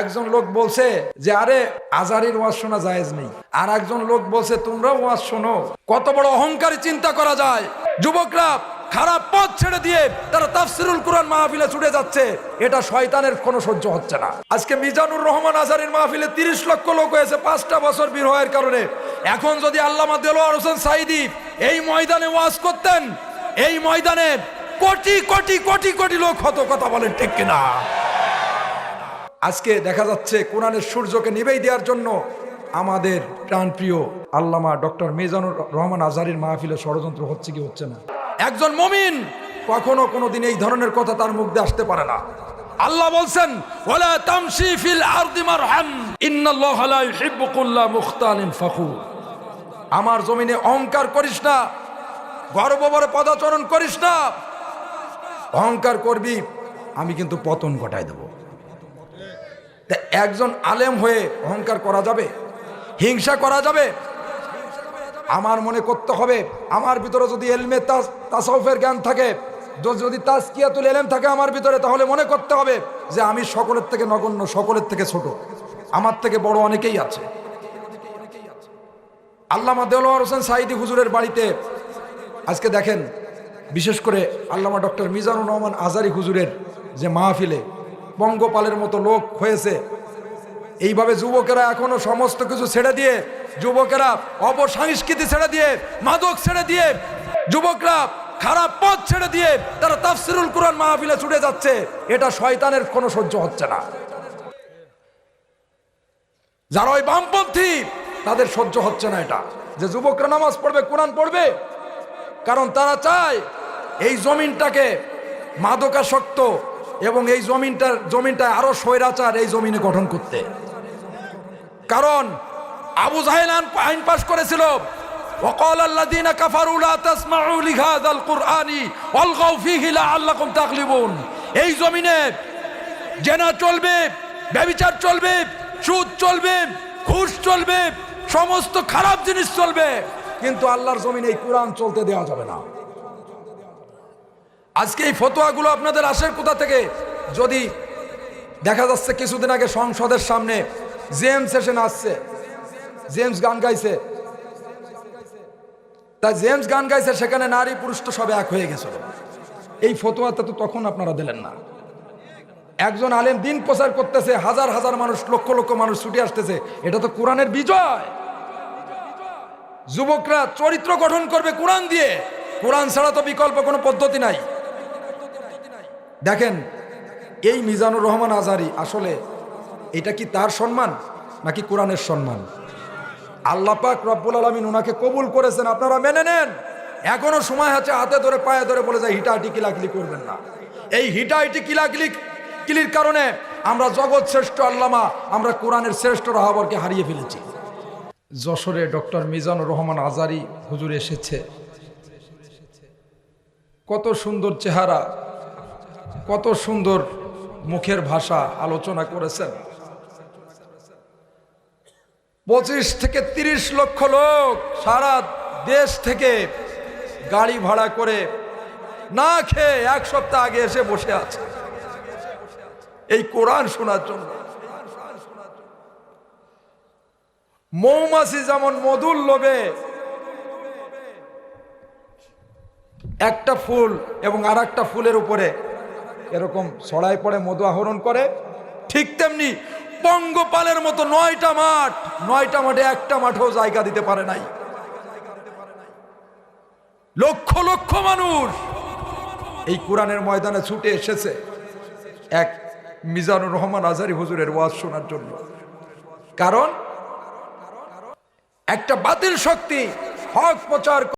একজন লোক বলছে যে, আরে, আজারির ওয়াজ শোনা জায়েজ নেই। আর একজন লোক বলছে তোমরা ওয়াজ শোনো। কত বড় অহংকারী চিন্তা করা যায়। যুবকরা খারাপ পথ ছেড়ে দিয়ে তারা তাফসিরুল কোরআন মাহফিলে ছুটে যাচ্ছে। এটা শয়তানের কোনো সহ্য হচ্ছে না। আজকে মিজানুর রহমান আজারির মাহফিলে তিরিশ লক্ষ লোক হয়েছে পাঁচটা বছর বীর হওয়ার কারণে। এখন যদি আল্লামা দেলোয়ার হোসেন সাইদি এই ময়দানে ওয়াজ করতেন, এই ময়দানে কোটি কোটি কোটি কোটি লোক হতো, কথা বলেন ঠিক কিনা? আজকে দেখা যাচ্ছে কোরআনের সূর্যকে নিবেই দেওয়ার জন্য আমাদের প্রাণপ্রিয় আল্লামা ডক্টর মেজানুর রহমান আজারির মাহফিলে ষড়যন্ত্র হচ্ছে কি হচ্ছে না? একজন মমিন কখনো কোনো দিন এই ধরনের কথা তার মুখ দিয়ে আসতে পারে না। আল্লাহ বলছেন ফিল আমার জমিনে অহংকার করিস না গর্বভরে পদাচরণ করিস না। অহংকার করবি, আমি কিন্তু পতন ঘটায় দেবো। তা একজন আলেম হয়ে অহংকার করা যাবে? হিংসা করা যাবে? আমার মনে করতে হবে, আমার ভিতরে যদি এলমে তাসাউফের জ্ঞান থাকে, যদি তাজকিয়াতুল এলেম থাকে আমার ভিতরে, তাহলে মনে করতে হবে যে আমি সকলের থেকে নগণ্য, সকলের থেকে ছোট। আমার থেকে বড় অনেকেই আছে। আল্লামা দেলোয়ার হোসেন সাইদি হুজুরের বাড়িতে, আজকে দেখেন, বিশেষ করে আল্লামা ডক্টর মিজানুর রহমান আজারি হুজুরের যে মাহফিলে পঙ্গপালের মতো লোক হয়েছে। এইভাবে যুবকেরা এখনও সমস্ত কিছু ছেড়ে দিয়ে, যুবকেরা অপসংস্কৃতি ছেড়ে দিয়ে, মাদক ছেড়ে দিয়ে, যুবকরা খারাপ পথ ছেড়ে দিয়ে তারা তাফসিরুল কোরআন মাহফিলে ছুটে যাচ্ছে, এটা শয়তানের কোনো সহ্য হচ্ছে না। যারা ওই বামপন্থী, তাদের সহ্য হচ্ছে না এটা। যে যুবকরা নামাজ পড়বে, কোরআন পড়বে, কারণ তারা চায় এই জমিনটাকে মাদকাসক্ত এবং এই জমিনটার জমিনটা আরো স্বৈরাচার এই জমিনে গঠন করতে কারণ আবু জাহেল আইন- আইন পাশ করেছিল وقال الذين كفروا لا تسمعوا لهذا القرآن والغوا فيه لعلكم تغلبون এই জমিনে জেনা চলবে ব্যবিচার চলবে সুদ চলবে ঘুষ চলবে সমস্ত খারাপ জিনিস চলবে কিন্তু আল্লাহর জমিনে এই কোরআন চলতে দেওয়া যাবে না আজকে এই ফতোয়াগুলো আপনাদের আসের কোথা থেকে? যদি দেখা যাচ্ছে কিছুদিন আগে সংসদের সামনে জেমস এসে নাচছে, জেমস গান গাইছে। তাই জেমস গান গাইছে, সেখানে নারী পুরুষ তো সবে এক হয়ে গেছিল। এই ফতোয়াটা তো তখন আপনারা দিলেন না। একজন আলেম দিন প্রচার করতেছে, হাজার হাজার মানুষ, লক্ষ লক্ষ মানুষ ছুটে আসতেছে। এটা তো কোরআনের বিজয়। যুবকরা চরিত্র গঠন করবে কোরআন দিয়ে। কোরআন ছাড়া তো বিকল্প কোনো পদ্ধতি নাই। দেখেন, এই মিজানুর রহমান আজারি আসলে এটা কি তার সম্মান নাকি কোরআনের সম্মান? আল্লাহ পাক রব্বুল আলমিন ওনাকে কবুল করেছেন, আপনারা মেনে নেন। এখনও সময় আছে, হাতে ধরে, পায়ে ধরে বলে যায় হিটা হিটাহিটি কিলাকিলি করবেন না। এই হিটা হিটাহিটি কিলাকিলি কিলির কারণে আমরা জগৎ শ্রেষ্ঠ আল্লামা, আমরা কোরআনের শ্রেষ্ঠ রাহাবরকে হারিয়ে ফেলেছি। যশোরে ডক্টর মিজানুর রহমান আজারি হুজুর এসেছে। কত সুন্দর চেহারা কত সুন্দর মুখের ভাষা আলোচনা করেছেন। পঁচিশ থেকে তিরিশ লক্ষ লোক সারা দেশ থেকে গাড়ি ভাড়া করে না খেয়ে এক সপ্তাহ আগে এসে বসে আছে। এই কোরআন শোনার জন্য। মৌমাছি যেমন মধুর লোভে একটা ফুল এবং আর ফুলের উপরে এরকম ছড়াই পড়ে মধু আহরণ করে, ঠিক তেমনি পঙ্গপালের মতো নয়টা মাঠ, নয়টা মাঠে একটা মাঠেও জায়গা দিতে পারে নাই। লক্ষ লক্ষ মানুষ এই কোরআনের ময়দানে ছুটে এসেছে এক মিজানুর রহমান আজারি হুজুরের ওয়াজ শোনার জন্য। কারণ একটা বাতিল শক্তি হক প্রচার